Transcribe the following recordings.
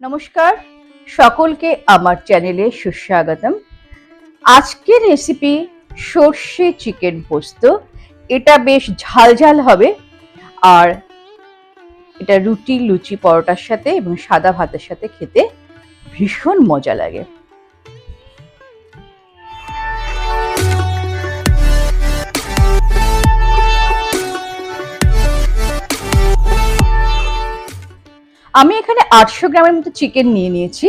নমস্কার, সকলকে আমার চ্যানেলে সুস্বাগতম। আজকের রেসিপি সর্ষে চিকেন পোস্ত। এটা বেশ ঝালঝাল ঝাল হবে আর এটা রুটি, লুচি, পরোটার সাথে এবং সাদা ভাতের সাথে খেতে ভীষণ মজা লাগে। আমি এখানে আটশো গ্রামের মতো চিকেন নিয়ে নিয়েছি।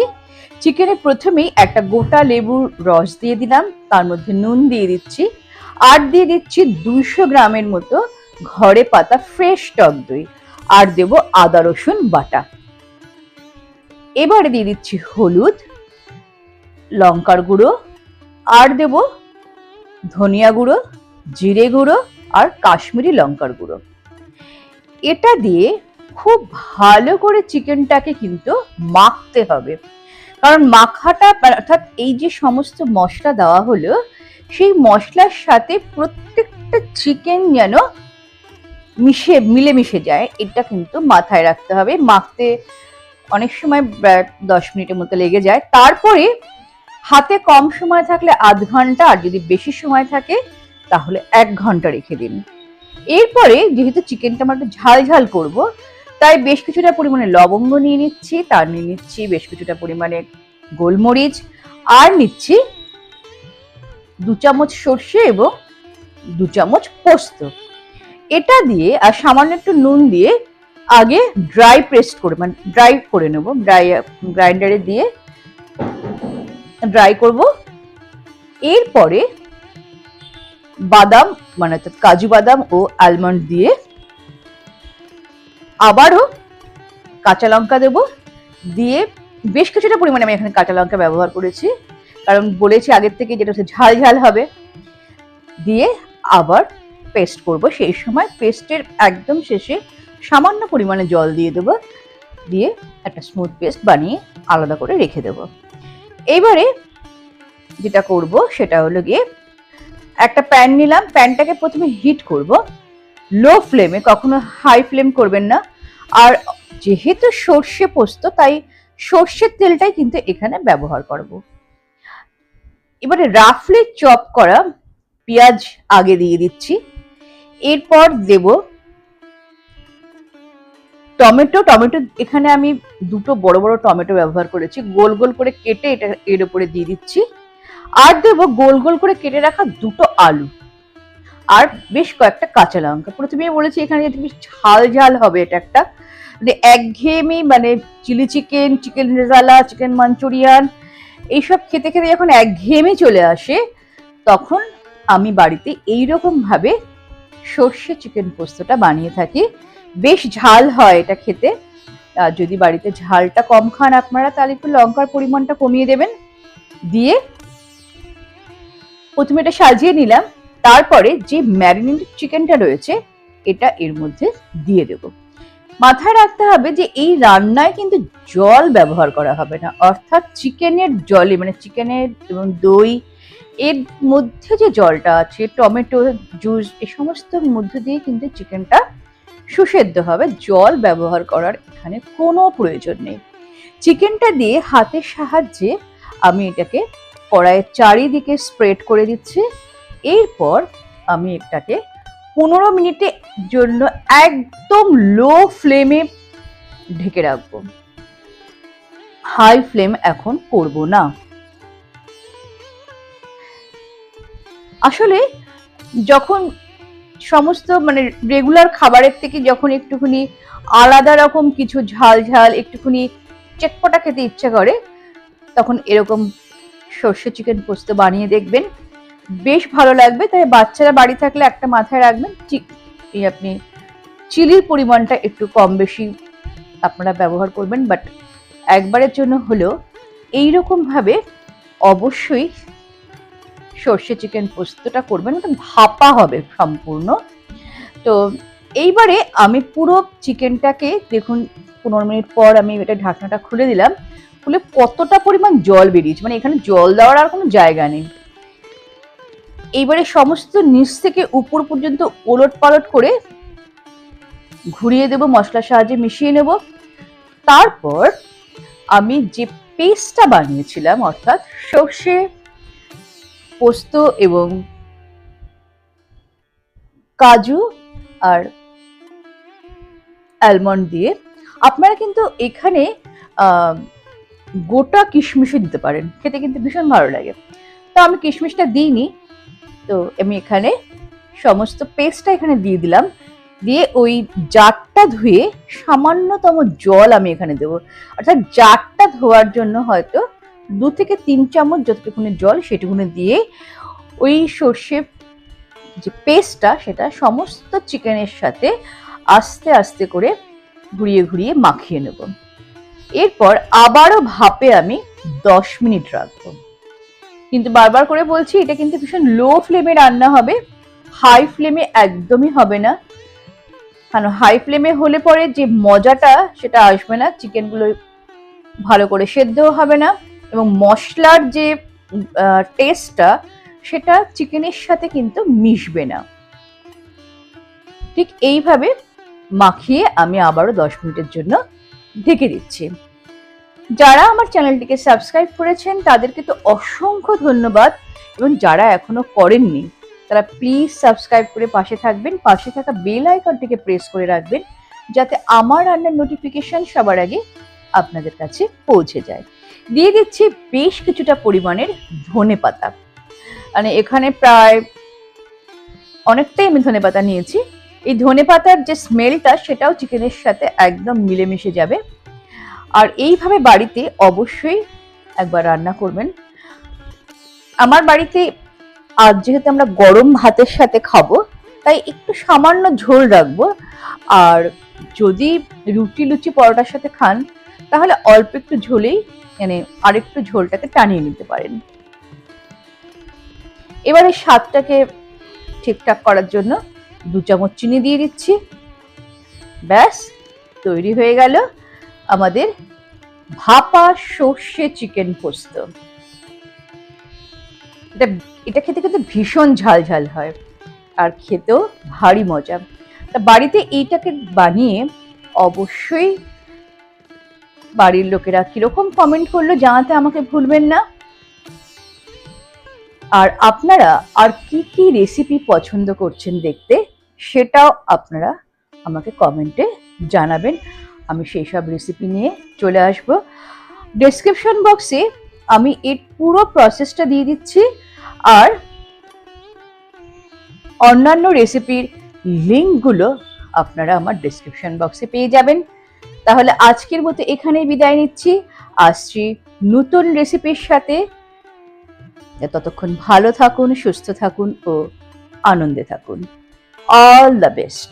চিকেনে প্রথমেই একটা গোটা লেবুর রস দিয়ে দিলাম, তার মধ্যে নুন দিয়ে দিচ্ছি। আর দিয়ে দিচ্ছি দুশো গ্রামের মতো ঘরে পাতা ফ্রেশ টক দই। আর দেব আদা, রসুন, বাটা। এবারে দিয়ে দিচ্ছি হলুদ, লঙ্কার গুঁড়ো। আর দেব ধনিয়া গুঁড়ো, জিরে গুঁড়ো আর কাশ্মীরি লঙ্কার গুঁড়ো। এটা দিয়ে খুব ভালো করে চিকেনটাকে কিন্তু মাখতে হবে। কারণ মাখাটা, অর্থাৎ এই যে সমস্ত মশলা দেওয়া হলো, সেই মশলার সাথে প্রত্যেকটা চিকেন যেন মিশে, মিলেমিশে যায়, এটা কিন্তু মাথায় রাখতে হবে। মাখতে অনেক সময় দশ মিনিটের মতো লেগে যায়। তারপরে হাতে কম সময় থাকলে আধ ঘণ্টা, আর যদি বেশি সময় থাকে, তাহলে এক ঘণ্টা রেখে দিন। এরপরে যেহেতু চিকেনটা আমরা একটু ঝাল ঝাল করব তাই বেশ কিছুটা পরিমাণে লবঙ্গ নিয়ে নিচ্ছি, তার নিয়ে নিচ্ছি বেশ কিছুটা পরিমাণে গোলমরিচ, আর নিচ্ছি দু চামচ সর্ষে এবং দু চামচ পোস্ত। এটা দিয়ে, আর সামান্য একটু নুন দিয়ে আগে ড্রাই পেস্ট করে মানে ড্রাই করে নেব, ড্রাই, গ্রাইন্ডারে দিয়ে ড্রাই করব। এরপরে বাদাম মানে কাজু বাদাম ও আলমন্ড দিয়ে আবারও কাঁচা লঙ্কা দেব। দিয়ে বেশ কিছুটা পরিমাণে আমি এখানে কাঁচা লঙ্কা ব্যবহার করেছি। কারণ বলেছি আগের থেকে যেটা হচ্ছে ঝাল ঝাল হবে। দিয়ে আবার পেস্ট করব। সেই সময় পেস্টের একদম শেষে সামান্য পরিমাণে জল দিয়ে দেবো। দিয়ে একটা স্মুথ পেস্ট বানিয়ে আলাদা করে রেখে দেবো। এইবারে যেটা করব সেটা হলো গিয়ে একটা প্যান নিলাম। প্যানটাকে প্রথমে হিট করব। লো ফ্লেমে, কখনো হাই ফ্লেম করবেন না। আর যেহেতু সর্ষে পোস্ত, তাই সর্ষের তেলটাই কিন্তু এখানে ব্যবহার করব। এবারে রাফলি চপ করা পেঁয়াজ আগে দিয়ে দিচ্ছি। এরপর দেব টমেটো। টমেটো, এখানে আমি দুটো বড় বড় টমেটো ব্যবহার করেছি। গোল গোল করে কেটে এটা এর উপরে দিয়ে দিচ্ছি। আর দেবো গোল গোল করে কেটে রাখা দুটো আলু। আর বেশ কয়েকটা কাঁচা লঙ্কা। প্রথমেই বলেছি এখানে বেশ ঝাল ঝাল হবে এটা একটা। মানে একঘেয়েমি মানে chilli chicken chicken rezala, chicken Manchurian, এইসব খেতে খেতে যখন একঘেয়েমি চলে আসে, তখন আমি বাড়িতে এইরকম ভাবে সর্ষে চিকেন পোস্তটা বানিয়ে থাকি। বেশ ঝাল হয় এটা খেতে। আর যদি বাড়িতে ঝালটা কম খান আপনারা, তাহলে একটু লঙ্কার পরিমাণটা কমিয়ে দেবেন। দিয়ে প্রথমে এটা সাজিয়ে নিলাম। তারপরে যে ম্যারিনেটেড চিকেনটা রয়েছে, এটা এর মধ্যে দিয়ে দেব। মাথায় রাখতে হবে যে এই রান্নায় কিন্তু জল ব্যবহার করা হবে না। অর্থাৎ চিকেনের জলে মানে চিকেনের এবং দই, এর মধ্যে যে জলটা আছে, টমেটো, জুস এই সমস্ত মধ্য দিয়ে কিন্তু চিকেনটা সুসেদ্ধ হবে। জল ব্যবহার করার এখানে কোনো প্রয়োজন নেই। চিকেনটা দিয়ে হাতের সাহায্যে আমি এটাকে কড়াইয়ের চারিদিকে স্প্রেড করে দিচ্ছি। এরপর আমি এটাকে পনেরো মিনিটের জন্য একদম লো ফ্লেমে ঢেকে রাখব। হাই ফ্লেম এখন করব না। আসলে যখন সমস্ত মানে রেগুলার খাবারের থেকে যখন একটুখানি আলাদা রকম কিছু ঝাল ঝাল, একটুখানি চেকপটা খেতে ইচ্ছা করে, তখন এরকম সর্ষে চিকেন পোস্ত বানিয়ে দেখবেন। বেশ ভালো লাগবে, তাই বাচ্চারা বাড়ি থাকলে একটা মাথায় রাখবেন এই আপনি চিলির পরিমাণটা একটু কম বেশি আপনারা ব্যবহার করবেন বাট একবারের জন্য হলেও এইরকম ভাবে অবশ্যই সর্ষে চিকেন পোস্তটা করবেন, ওটা ভাপা হবে সম্পূর্ণ। তো এইবারে আমি পুরো চিকেনটাকে দেখুন, পনেরো মিনিট পর আমি এটা ঢাকনাটা খুলে দিলাম, খুলে কতটা পরিমাণ জল বেরিয়েছে মানে এখানে জল দেওয়ার আর কোনো জায়গা নেই। এইবারে সমস্ত নিচ থেকে উপর পর্যন্ত ওলট পালট করে ঘুরিয়ে দেব, মশলার সাহায্যে মিশিয়ে নেব। তারপর আমি যে পেস্টটা বানিয়েছিলাম, অর্থাৎ সর্ষে পোস্ত এবং কাজু আর অ্যালমন্ড দিয়ে, আপনারা কিন্তু এখানে গোটা কিশমিশও দিতে পারেন। খেতে কিন্তু ভীষণ ভালো লাগে। তো আমি কিশমিশটা দিইনি। তো আমি এখানে সমস্ত পেস্টটা এখানে দিয়ে দিলাম। দিয়ে ওই জারটা ধুয়ে সামান্যতম জল আমি এখানে দেবো। অর্থাৎ জারটা ধোয়ার জন্য হয়তো দু থেকে তিন চামচ যতটুকুনি জল সেটুকুনি দিয়ে ওই সর্ষে যে পেস্টটা সেটা সমস্ত চিকেনের সাথে আস্তে আস্তে করে ঘুরিয়ে ঘুরিয়ে মাখিয়ে নেব। এরপর আবারও ভাপে আমি দশ মিনিট রাখব। কিন্তু বারবার করে বলছি, এটা কিন্তু ভীষণ লো ফ্লেমে রান্না হবে। হাই ফ্লেমে একদমই হবে না। কারণ হাই ফ্লেমে হলে পরে যে মজাটা, সেটা আসবে না। চিকেনগুলো ভালো করে সেদ্ধও হবে না। এবং মশলার যে টেস্টটা সেটা চিকেনের সাথে কিন্তু মিশবে না। ঠিক এইভাবে মাখিয়ে আমি আবারও দশ মিনিটের জন্য ঢেকে দিচ্ছি। যারা আমার চ্যানেলটিকে সাবস্ক্রাইব করেছেন, তাদেরকে তো অসংখ্য ধন্যবাদ। এবং যারা এখনও করেননি, তারা প্লিজ সাবস্ক্রাইব করে পাশে থাকবেন, পাশে থাকা বেল আইকনটিকে প্রেস করে রাখবেন, যাতে আমার রান্নার নোটিফিকেশন সবার আগে আপনাদের কাছে পৌঁছে যায়। দিয়ে দিচ্ছি বেশ কিছুটা পরিমাণের ধনে পাতা। মানে এখানে প্রায় অনেকটাই আমি ধনে পাতা নিয়েছি। এই ধনে পাতার যে স্মেলটা সেটাও চিকেনের সাথে একদম মিলেমিশে যাবে। আর এইভাবে বাড়িতে অবশ্যই একবার রান্না করবেন। আমার বাড়িতে আজ যেহেতু আমরা গরম ভাতের সাথে খাব, তাই একটু সামান্য ঝোল রাখব। আর যদি রুটি লুচি পরোটার সাথে খান, তাহলে অল্প একটু ঝোলেই মানে আরেকটু ঝোলটাকে টানিয়ে নিতে পারেন। এবারে স্বাদটাকে ঠিকঠাক করার জন্য দু চামচ চিনি দিয়ে দিচ্ছি। ব্যাস, তৈরি হয়ে গেল। আমাদের ভাপা সর্ষে চিকেন পোস্ত। এটা এটা খেতে কিন্তু ভীষণ ঝাল ঝাল হয় আর খেতেও ভারী মজা। তা বাড়িতে এইটাকে বানিয়ে অবশ্যই বাড়ির লোকেরা কীরকম কমেন্ট করল জানাতে আমাকে ভুলবেন না। আর আপনারা আর কি কি রেসিপি পছন্দ করছেন দেখতে সেটাও আপনারা আমাকে কমেন্টে জানাবেন। আমি সেই সব রেসিপি নিয়ে চলে আসব। ডেসক্রিপশন বক্সে আমি এর পুরো প্রসেসটা দিয়ে দিচ্ছি আর অন্যান্য রেসিপির লিঙ্কগুলো আপনারা আমার ডেসক্রিপশন বক্সে পেয়ে যাবেন। তাহলে আজকের মতো এখানেই বিদায় নিচ্ছি। আসছি নতুন রেসিপির সাথে। ততক্ষণ ভালো থাকুন, সুস্থ থাকুন ও আনন্দে থাকুন। All the best